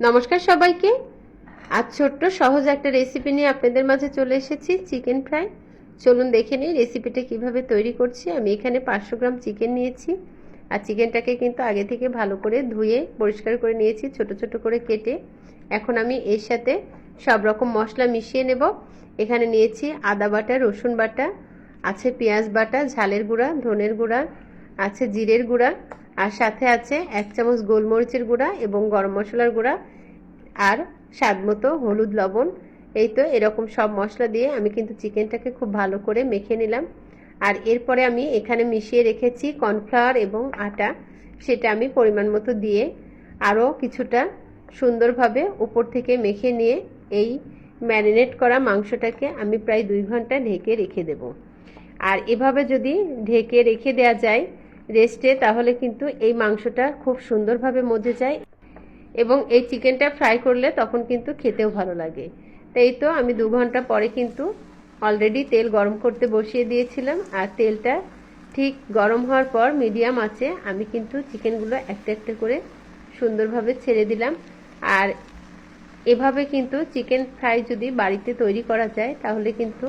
নমস্কার সবাইকে। আজ ছোট্ট, সহজ একটা রেসিপি নিয়ে আপনাদের মাঝে চলে এসেছি চিকেন ফ্রাই চলুন দেখে নিই রেসিপিটা কীভাবে তৈরি করছি। আমি এখানে পাঁচশো গ্রাম চিকেন নিয়েছি। আর চিকেনটাকে কিন্তু আগে থেকে ভালো করে ধুয়ে, পরিষ্কার করে নিয়েছি, ছোট ছোট করে কেটে। এখন আমি এর সাথে সব রকম মশলা মিশিয়ে নেব। এখানে নিয়েছি আদা বাটা, রসুন বাটা, আছে পেঁয়াজ বাটা, ঝালের গুঁড়া, ধনের গুঁড়া, আছে জিরের গুঁড়া। আর সাথে আছে এক চামচ গোলমরিচের গুঁড়া এবং গরম মশলার গুঁড়া আর স্বাদ মতো হলুদ লবণ। এই তো এরকম সব মশলা দিয়ে আমি কিন্তু চিকেনটাকে খুব ভালো করে মেখে নিলাম। আর এরপরে আমি এখানে মিশিয়ে রেখেছি কর্নফ্লাওয়ার এবং আটা। সেটা আমি পরিমাণ মতো দিয়ে আরও কিছুটা সুন্দরভাবে উপর থেকে মেখে নিয়ে এই ম্যারিনেট করা মাংসটাকে আমি প্রায় দুই ঘণ্টা ঢেকে রেখে দেব। আর এভাবে যদি ঢেকে রেখে দেওয়া যায় রেস্টে তাহলে কিন্তু এই মাংসটা খুব সুন্দরভাবে মজে যায় এবং এই চিকেনটা ফ্রাই করলে তখন কিন্তু খেতেও ভালো লাগে। তাই তো আমি দু ঘণ্টা পরে কিন্তু অলরেডি তেল গরম করতে বসিয়ে দিয়েছিলাম আর তেলটা ঠিক গরম হওয়ার পর মিডিয়াম আছে, আমি কিন্তু চিকেনগুলো একটা একটা করে সুন্দরভাবে ছেড়ে দিলাম। আর এভাবে কিন্তু চিকেন ফ্রাই যদি বাড়িতে তৈরি করা যায়, তাহলে কিন্তু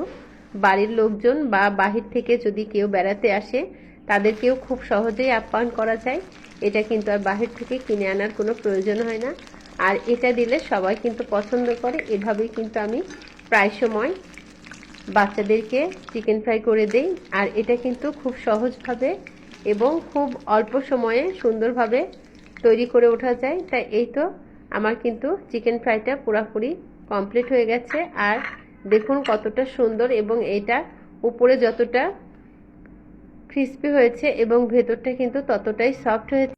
বাড়ির লোকজন বা বাহির থেকে যদি কেউ বেড়াতে আসে তাদেরকেও খুব সহজেই আপ্যায়ন করা যায়। এটা কিন্তু আর বাহির থেকে কিনে আনার কোনো প্রয়োজন হয় না। আর এটা দিলে সবাই কিন্তু পছন্দ করে। এভাবেই কিন্তু আমি প্রায় সময় বাচ্চাদেরকে চিকেন ফ্রাই করে দেই। আর এটা কিন্তু খুব সহজভাবে এবং খুব অল্প সময়ে সুন্দরভাবে তৈরি করে ওঠা যায়। তাই এই তো আমার কিন্তু চিকেন ফ্রাইটা পুরোপুরি কমপ্লিট হয়ে গেছে। আর দেখুন কতটা সুন্দর এবং এটা উপরে যতটা ক্রিস্পি হয়েছে এবং ভেতরটা কিন্তু ততটাই সফট হয়েছে।